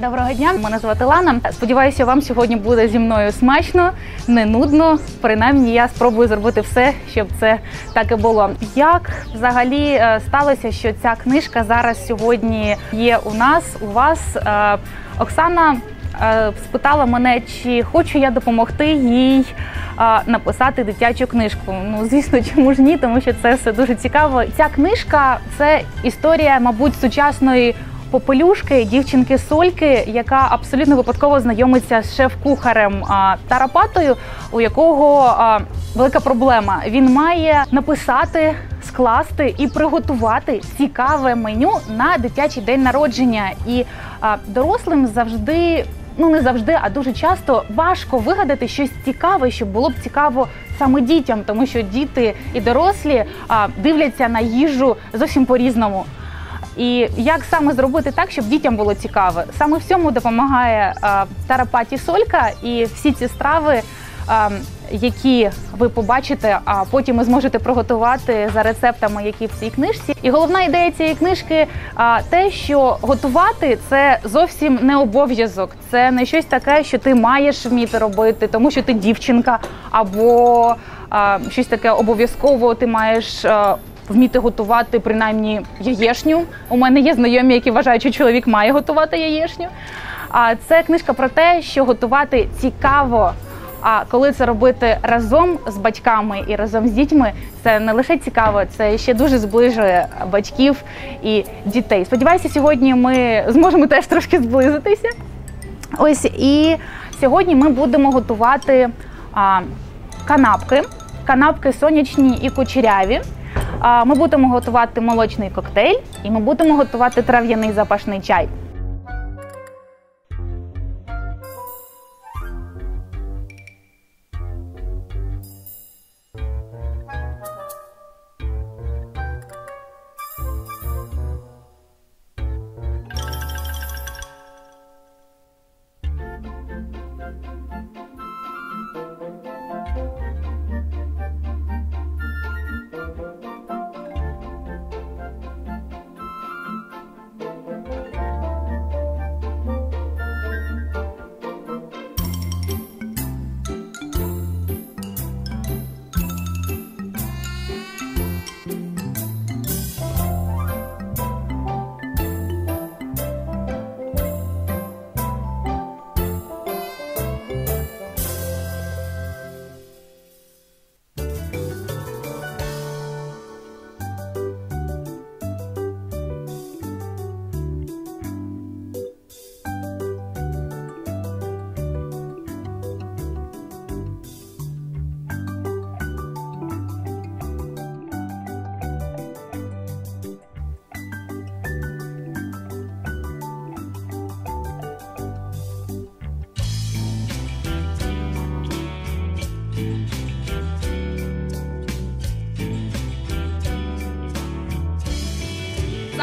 Доброго дня, мене звати Лана. Сподіваюся, вам сьогодні буде зі мною смачно, не нудно. Принаймні, я спробую зробити все, щоб це так і було. Як взагалі е, сталося, що ця книжка зараз сьогодні є у нас, у вас? Е, Оксана е, спитала мене, чи хочу я допомогти їй написати дитячу книжку. Ну, звісно, чому ж ні, тому що це все дуже цікаво. Ця книжка це історія, мабуть, сучасної. Попелюшки дівчинки Сольки, яка абсолютно випадково знайомиться з шеф-кухарем Тарапатою, у якого велика проблема. Він має написати, скласти і приготувати цікаве меню на дитячий день народження. І дорослим завжди. Ну не завжди, а дуже часто важко вигадати щось цікаве, що було б цікаво саме дітям, тому що діти і дорослі а, дивляться на їжу зовсім по-різному. І як саме зробити так, щоб дітям було цікаво? Саме в цьому допомагає а, Тарапаті Солька і всі ці страви, а, які ви побачите, а потім ви зможете приготувати за рецептами, які в цій книжці. І головна ідея цієї книжки те, що готувати це зовсім не обов'язок, це не щось таке, що ти маєш вміти робити, тому що ти дівчинка, або щось таке обов'язково ти маєш. Вміти готувати принаймні яєшню. У мене є знайомі, які вважають, що чоловік має готувати яєшню. А це книжка про те, що готувати цікаво. А коли це робити разом з батьками і разом з дітьми, це не лише цікаво, це ще дуже зближує батьків і дітей. Сподіваюся, сьогодні ми зможемо теж трошки зблизитися. Ось і сьогодні ми будемо готувати а, канапки, канапки сонячні і кучеряві. Ми будемо готувати молочний коктейль і ми будемо готувати трав'яний запашний чай.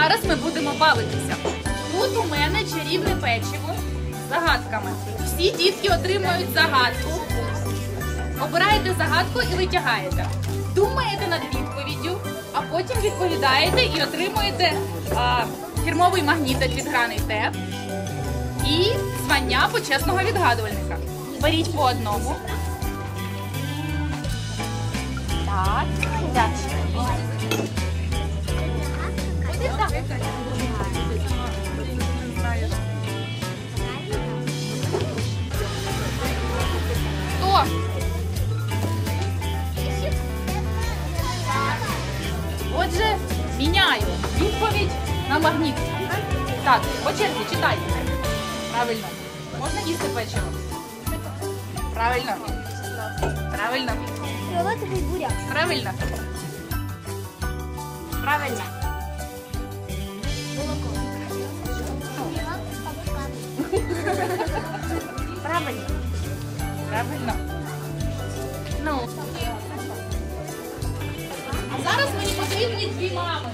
Зараз ми будемо бавитися. Тут у мене чарівне печиво з загадками. Всі дітки отримують загадку. Обираєте загадку і витягаєте. Думаєте над відповіддю, а потім відповідаєте і отримуєте а, фірмовий магнітик від граний ТЕП і звання почесного відгадувальника. Беріть по одному. Так, дякую. Хто? Отже, міняю відповідь на магніт. Так, по черзі читайте. Правильно. Можна їсти печиво? Правильно. Правильно. Фіолетовий буряк. Правильно. Правильно. Правильно. Правильно. Ну. Зараз мені потрібні дві мами.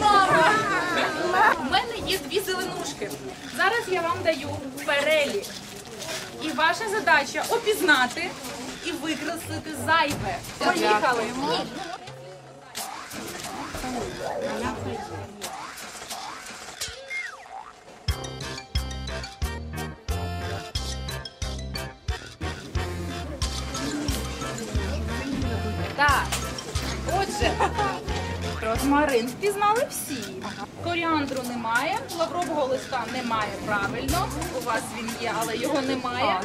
Мама? У мене є дві зеленушки. Зараз я вам даю перелік. І ваша задача опізнати і викреслити зайве. Поїхали. Так, отже, розмарин впізнали всі. Коріандру немає, лаврового листа немає правильно. У вас він є, але його немає.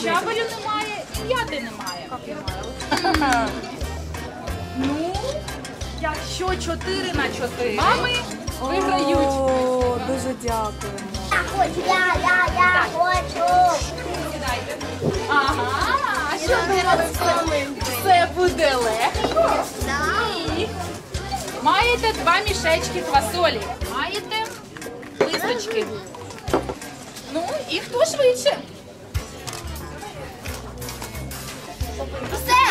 Щабелю немає і яди немає. Ну, якщо 4 на 4, мами виграють. О, дуже дякуємо. Я хочу, я, я, я хочу. Сідайте. Ага, а що зараз все буде легко? Ні. Маєте два мішечки квасолі. Маєте листочки. Ну і хто швидше? Все,